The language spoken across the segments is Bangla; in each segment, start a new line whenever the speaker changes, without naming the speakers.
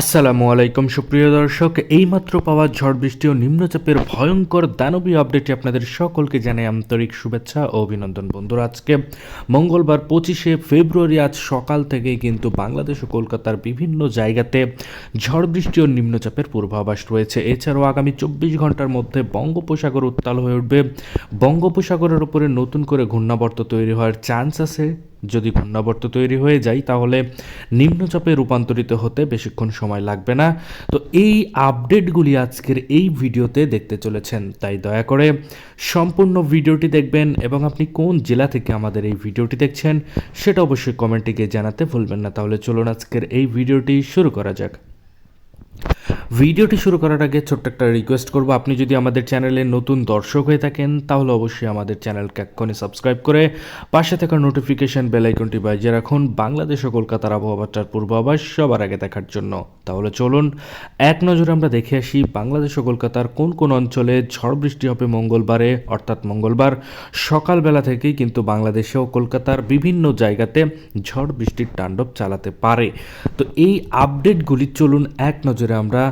আসসালামু আলাইকুম, সুপ্রিয় দর্শক। এইমাত্র পাওয়া ঝড় বৃষ্টি ও নিম্নচাপের ভয়ঙ্কর দানবীয় আপডেটে আপনাদের সকলকে জানাই আন্তরিক শুভেচ্ছা ও অভিনন্দন। বন্ধুরা, আজকে মঙ্গলবার পঁচিশে ফেব্রুয়ারি, আজ সকাল থেকেই কিন্তু বাংলাদেশ ও কলকাতার বিভিন্ন জায়গাতে ঝড় বৃষ্টি ও নিম্নচাপের পূর্বাভাস রয়েছে। এছাড়াও আগামী চব্বিশ ঘণ্টার মধ্যে বঙ্গোপসাগর উত্তাল হয়ে উঠবে। বঙ্গোপসাগরের উপরে নতুন করে ঘূর্ণাবর্ত তৈরি হওয়ার চান্স আছে। যদি ঘূর্ণাবর্ত তৈরি হয়ে যায়, তাহলে নিম্নচাপে রূপান্তরিত হতে বেশিক্ষণ সময় লাগবে না। তো এই আপডেটগুলি আজকের এই ভিডিওতে দেখতে চলেছেন, তাই দয়া করে সম্পূর্ণ ভিডিওটি দেখবেন এবং আপনি কোন জেলা থেকে আমাদের এই ভিডিওটি দেখছেন, সেটা অবশ্যই কমেন্টে গিয়ে জানাতে ভুলবেন না। তাহলে চলুন আজকের এই ভিডিওটি শুরু করা যাক। ভিডিওটি শুরু করার আগে ছোট্ট একটা রিকোয়েস্ট করব। আপনি যদি আমাদের চ্যানেলে নতুন দর্শক হয়ে থাকেন, তাহলে অবশ্যই আমাদের চ্যানেলকে এক্ষণে সাবস্ক্রাইব করে পাশে থাকা নোটিফিকেশন বেল আইকনটি বাজিয়ে রাখুন। বাংলাদেশ ও কলকাতার আবহাওয়াটার পূর্বাভাস সবার আগে দেখার জন্য। তাহলে চলুন, এক নজরে আমরা দেখে আসি বাংলাদেশ ও কলকাতার কোন কোন অঞ্চলে ঝড় বৃষ্টি হবে মঙ্গলবারে, অর্থাৎ মঙ্গলবার সকালবেলা থেকেই কিন্তু বাংলাদেশে ও কলকাতার বিভিন্ন জায়গাতে ঝড় বৃষ্টির তাণ্ডব চালাতে পারে। তো এই আপডেটগুলি চলুন এক নজরে আমরা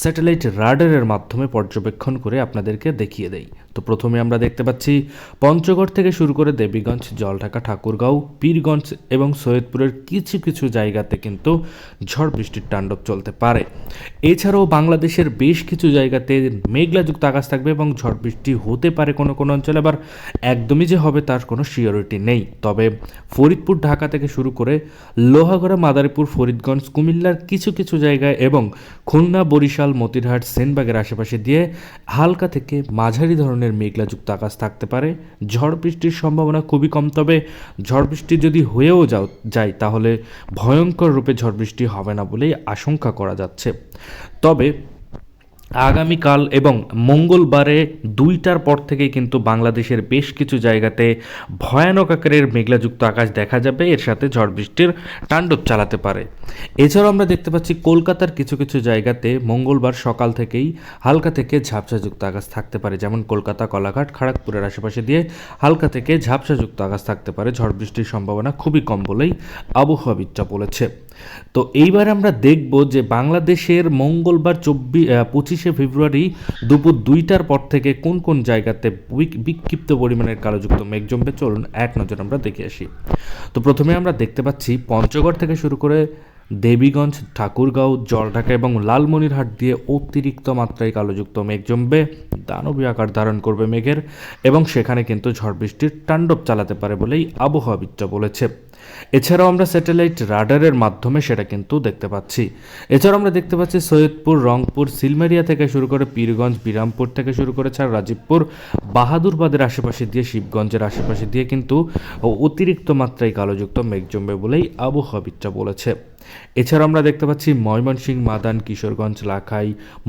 স্যাটেলাইট রাডারের মাধ্যমে পর্যবেক্ষণ করে আপনাদেরকে দেখিয়ে দেই। তো প্রথমে আমরা দেখতে পাচ্ছি, পঞ্চগড় থেকে শুরু করে দেবীগঞ্জ, জলঢাকা, ঠাকুরগাঁও, পীরগঞ্জ এবং সৈয়দপুরের কিছু কিছু জায়গাতে কিন্তু ঝড় বৃষ্টির তাণ্ডব চলতে পারে। এছাড়াও বাংলাদেশের বেশ কিছু জায়গাতে মেঘলাযুক্ত আকাশ থাকবে এবং ঝড় বৃষ্টি হতে পারে কোনো কোনো অঞ্চলে, আবার একদমই যে হবে তার কোনো শিওরিটি নেই। তবে ফরিদপুর, ঢাকা থেকে শুরু করে লোহাগড়া, মাদারীপুর, ফরিদগঞ্জ, কুমিল্লার কিছু কিছু জায়গায় এবং খুলনা, বরিশাল মতিরহাট সেনবাগের আশেপাশে দিয়ে হালকা থেকে মাঝারি ধরনের মেঘলাযুক্ত আকাশ থাকতে পারে। ঝড় বৃষ্টির সম্ভাবনা খুবই কম, তবে ঝড় বৃষ্টি যদি হয়েও যাও, যায়, তাহলে ভয়ঙ্কর রূপে ঝড় বৃষ্টি হবে না বলেই আশঙ্কা করা যাচ্ছে। তবে আগামীকাল এবং মঙ্গলবারে দুইটার পর থেকেই কিন্তু বাংলাদেশের বেশ কিছু জায়গাতে ভয়ানক আকারের মেঘলাযুক্ত আকাশ দেখা যাবে। এর সাথে ঝড় বৃষ্টির তাণ্ডব চালাতে পারে। এছাড়াও আমরা দেখতে পাচ্ছি কলকাতার কিছু কিছু জায়গাতে মঙ্গলবার সকাল থেকেই হালকা থেকে ঝাপসাযুক্ত আকাশ থাকতে পারে। যেমন কলকাতা, কলাঘাট খড়গপুরের আশেপাশে দিয়ে হালকা থেকে ঝাপসাযুক্ত আকাশ থাকতে পারে। ঝড় বৃষ্টির সম্ভাবনা খুবই কম বলেই আবহাওয়াবিদরা বলেছে। তো এইবার আমরা দেখব যে বাংলাদেশের মঙ্গলবার চব্বিশ পঁচিশে ফেব্রুয়ারি দুপুর দুইটার পর থেকে কোন কোন জায়গাতে বিক্ষিপ্ত পরিমাণের কালোযুক্ত মেঘ জমবে? চলুন এক নজর আমরা দেখে আসি। তো প্রথমে আমরা দেখতে পাচ্ছি পঞ্চগড় থেকে শুরু করে দেবীগঞ্জ, ঠাকুরগাঁও, জলঢাকা এবং লালমনিরহাট দিয়ে অতিরিক্ত মাত্রায় কালোযুক্ত মেঘ জমবে। দানবীয় আকার ধারণ করবে মেঘের এবং সেখানে কিন্তু ঝড় বৃষ্টির তাণ্ডব চালাতে পারে বলেই আবহাওয়াবিদরা বলেছে। এছাড়াও আমরা স্যাটেলাইট রাডারের মাধ্যমে সেটা কিন্তু দেখতে পাচ্ছি। এছাড়াও আমরা দেখতে পাচ্ছি সৈয়দপুর, রংপুর, সিলমেরিয়া থেকে শুরু করে পীরগঞ্জ, বিরামপুর থেকে শুরু করে ছাড় রাজীবপুর, বাহাদুরবাদের আশেপাশে দিয়ে শিবগঞ্জের আশেপাশে দিয়ে কিন্তু অতিরিক্ত মাত্রায় কালোযুক্ত মেঘ জমবে বলেই আবহাওয়াবিদরা বলেছে। এছাড়া আমরা দেখতে পাচ্ছি ময়মনসিংহ, মাদান, কিশোরগঞ্জ, লাখাই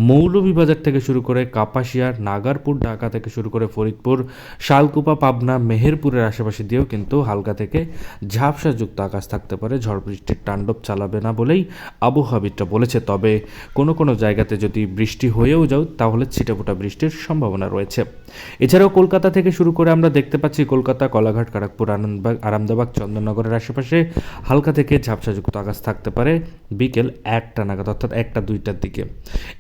মৌলভীবাজার থেকে শুরু করে কাপাসিয়া নাগারপুর, ঢাকা থেকে শুরু করে ফরিদপুর, শালকুপা, পাবনা, মেহেরপুরের আশেপাশে দিয়েও কিন্তু হালকা থেকে ঝাপসাযুক্ত আকাশ থাকতে পারে। ঝড় বৃষ্টির তাণ্ডব চালাবে না বলেই আবহাওয়াবিদরা বলেছে। তবে কোনো কোনো জায়গাতে যদি বৃষ্টি হয়েও যাও, তাহলে ছিটেফোঁটা বৃষ্টির সম্ভাবনা রয়েছে। এছাড়াও কলকাতা থেকে শুরু করে আমরা দেখতে পাচ্ছি কলকাতা, কলাঘাট কারাকপুর আনন্দবাগ, আরামদাবাগ, চন্দননগরের আশেপাশে হালকা থেকে ঝাপসাযুক্ত আকাশ থাকতে পারে বিকেল একটা নাগাদ অর্থাৎ একটা দুইটার দিকে।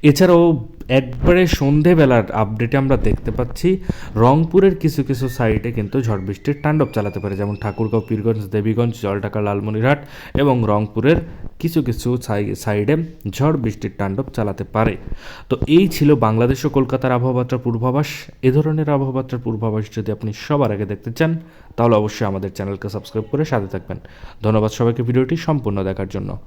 এছাড়াও একবারে সন্ধেবেলার আপডেটে আমরা দেখতে পাচ্ছি, রংপুরের কিছু কিছু সাইডে কিন্তু ঝড় বৃষ্টির তাণ্ডব চালাতে পারে, যেমন ঠাকুরগাঁও, পীরগঞ্জ, দেবীগঞ্জ, জলঢাকা, লালমনিরহাট এবং রংপুরের কিছু কিছু সাই- সাইডে ঝড় বৃষ্টির তাণ্ডব চালাতে পারে। তো এই ছিল বাংলাদেশ ও কলকাতার আবহাওয়াটার পূর্বাভাস। এ ধরনের আবহাওয়াটার পূর্বাভাস যদি আপনি সবার আগে দেখতে চান, তাহলে অবশ্যই আমাদের চ্যানেলকে সাবস্ক্রাইব করে সাথে থাকবেন। ধন্যবাদ সবাইকে ভিডিওটি সম্পূর্ণ দেখার জন্য।